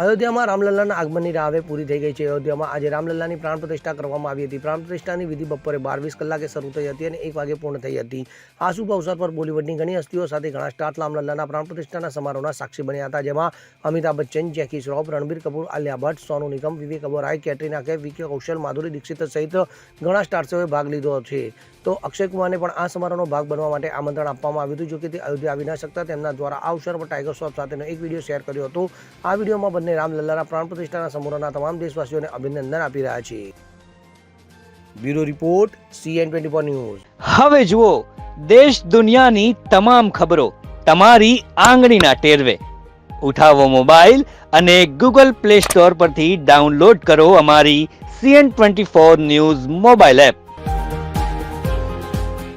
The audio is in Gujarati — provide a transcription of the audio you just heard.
અયોધ્યામાં રામલલ્લાના આગમનની રાહ પૂરી થઈ ગઈ છે. અયોધ્યામાં આજે રામલલ્લાની પ્રાણ પ્રતિષ્ઠા કરવામાં આવી હતી. પ્રાણ પ્રતિષ્ઠાની વિધિ બપોરે બાર વીસ કલાકે શરૂ થઈ હતી અને એક વાગે પૂર્ણ થઈ હતી. આ શુભ અવસર પર બોલિવૂડની ઘણી હસ્તીઓ સાથે ઘણા સ્ટાર રામલલ્લાના પ્રાણ પ્રતિષ્ઠાના સમારોહના સાક્ષી બન્યા હતા, જેમાં અમિતાભ બચ્ચન, જેકી શ્રોફ, રણબીર કપૂર, આલિયા ભટ્ટ, સોનુ નિગમ, વિવેક ઓબેરોય કેટરીના કૈફ, વિકી કૌશલ, માધુરી દીક્ષિત સહિત ઘણા સ્ટાર્સોએ ભાગ લીધો છે. તો અક્ષય કુમારને પણ આ સમારોહનો ભાગ બનવા માટે આમંત્રણ આપવામાં આવ્યું હતું, જો કે તે અયોધ્યા આવી ન શકતા તેમના દ્વારા આ અવસર પર ટાઈગર શ્રોફ સાથેનો એક વીડિયો શેર કર્યો હતો. આ વિડીયોમાં બંને રામલલ્લાના પ્રાણ પ્રતિષ્ઠાના સમારોહના તમામ દેશવાસીઓને અભિનંદન આપી રહ્યા છે bureau report CN twenty news. હવે જુઓ, દેશ દુનિયાની તમામ ખબરો તમારી આંગળીના ટેરવે. ઉઠાવો મોબાઈલ અને ગૂગલ પ્લે સ્ટોર પરથી ડાઉનલોડ કરો અમારી CN twenty four news mobile app.